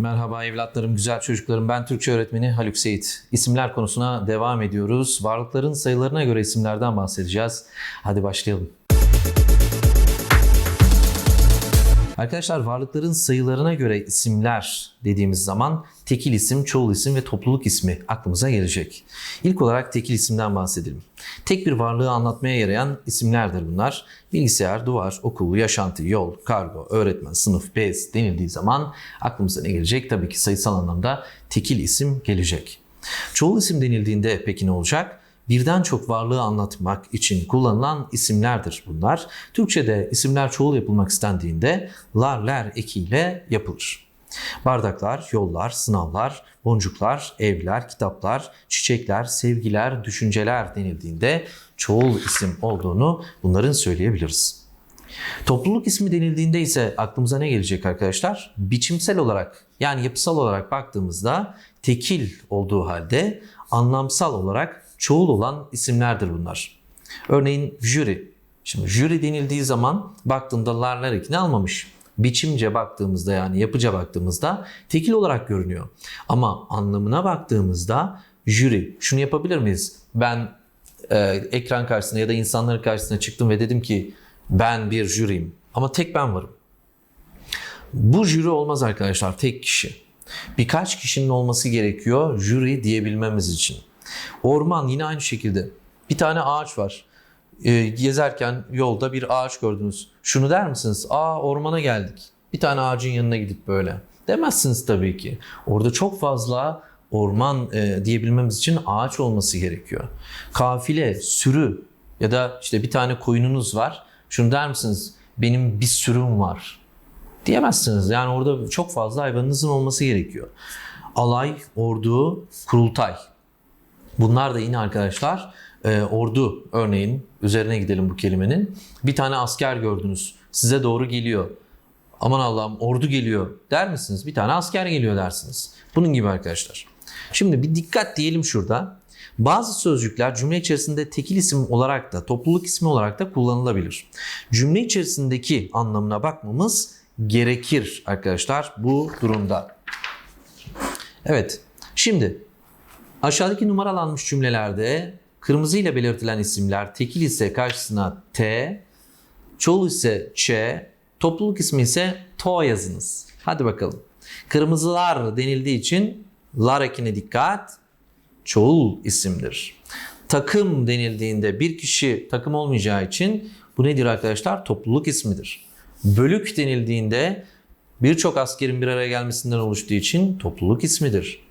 Merhaba evlatlarım, güzel çocuklarım. Ben Türkçe öğretmeni Haluk Seyit. İsimler konusuna devam ediyoruz. Varlıkların sayılarına göre isimlerden bahsedeceğiz. Hadi başlayalım. Arkadaşlar varlıkların sayılarına göre isimler dediğimiz zaman tekil isim, çoğul isim ve topluluk ismi aklımıza gelecek. İlk olarak tekil isimden bahsedelim. Tek bir varlığı anlatmaya yarayan isimlerdir bunlar. Bilgisayar, duvar, okul, yaşantı, yol, kargo, öğretmen, sınıf, bez denildiği zaman aklımıza ne gelecek? Tabii ki sayısal anlamda tekil isim gelecek. Çoğul isim denildiğinde peki ne olacak? Birden çok varlığı anlatmak için kullanılan isimlerdir bunlar. Türkçe'de isimler çoğul yapılmak istendiğinde lar ler ekiyle yapılır. Bardaklar, yollar, sınavlar, boncuklar, evler, kitaplar, çiçekler, sevgiler, düşünceler denildiğinde çoğul isim olduğunu bunların söyleyebiliriz. Topluluk ismi denildiğinde ise aklımıza ne gelecek arkadaşlar? Biçimsel olarak yani yapısal olarak baktığımızda tekil olduğu halde anlamsal olarak çoğul olan isimlerdir bunlar. Örneğin jüri. Şimdi jüri denildiği zaman baktığında larlar ekini almamış. Biçimce baktığımızda yani yapıca baktığımızda tekil olarak görünüyor. Ama anlamına baktığımızda jüri. Şunu yapabilir miyiz? Ben e, ekran karşısına ya da insanların karşısına çıktım ve dedim ki ben bir jüriyim. Ama tek ben varım. Bu jüri olmaz arkadaşlar tek kişi. Birkaç kişinin olması gerekiyor jüri diyebilmemiz için. Orman yine aynı şekilde. Bir tane ağaç var. Ee, gezerken yolda bir ağaç gördünüz. Şunu der misiniz? Aa ormana geldik. Bir tane ağacın yanına gidip böyle. Demezsiniz tabii ki. Orada çok fazla orman e, diyebilmemiz için ağaç olması gerekiyor. Kafile, sürü ya da işte bir tane koyununuz var. Şunu der misiniz? Benim bir sürüm var. Diyemezsiniz. Yani orada çok fazla hayvanınızın olması gerekiyor. Alay, ordu, kurultay. Bunlar da yine arkadaşlar e, ordu örneğin üzerine gidelim bu kelimenin. Bir tane asker gördünüz. Size doğru geliyor. Aman Allah'ım ordu geliyor der misiniz? Bir tane asker geliyor dersiniz. Bunun gibi arkadaşlar. Şimdi bir dikkat diyelim şurada. Bazı sözcükler cümle içerisinde tekil isim olarak da topluluk ismi olarak da kullanılabilir. Cümle içerisindeki anlamına bakmamız gerekir arkadaşlar bu durumda. Evet. Şimdi Aşağıdaki numaralanmış cümlelerde kırmızı ile belirtilen isimler tekil ise karşısına T, çoğul ise Ç, topluluk ismi ise TO yazınız. Hadi bakalım. Kırmızılar denildiği için lar ekine dikkat. Çoğul isimdir. Takım denildiğinde bir kişi takım olmayacağı için bu nedir arkadaşlar? Topluluk ismidir. Bölük denildiğinde birçok askerin bir araya gelmesinden oluştuğu için topluluk ismidir.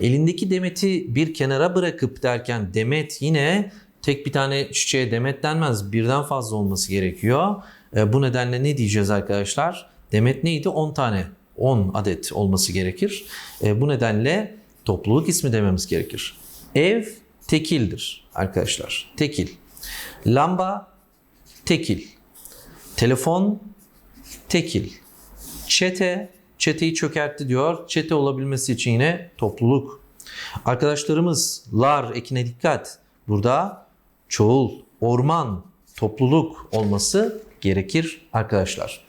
Elindeki demeti bir kenara bırakıp derken demet yine tek bir tane çiçeğe demet denmez. Birden fazla olması gerekiyor. E, bu nedenle ne diyeceğiz arkadaşlar? Demet neydi? 10 tane. 10 adet olması gerekir. E, bu nedenle topluluk ismi dememiz gerekir. Ev tekildir arkadaşlar. Tekil. Lamba tekil. Telefon tekil. Çete çeteyi çökertti diyor. Çete olabilmesi için yine topluluk. Arkadaşlarımız lar ekine dikkat. Burada çoğul, orman, topluluk olması gerekir arkadaşlar.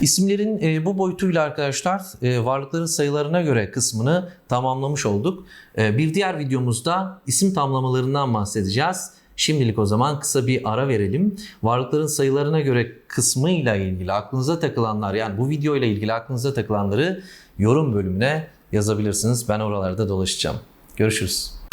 İsimlerin e, bu boyutuyla arkadaşlar e, varlıkların sayılarına göre kısmını tamamlamış olduk. E, bir diğer videomuzda isim tamlamalarından bahsedeceğiz. Şimdilik o zaman kısa bir ara verelim. Varlıkların sayılarına göre kısmıyla ilgili aklınıza takılanlar yani bu video ile ilgili aklınıza takılanları yorum bölümüne yazabilirsiniz. Ben oralarda dolaşacağım. Görüşürüz.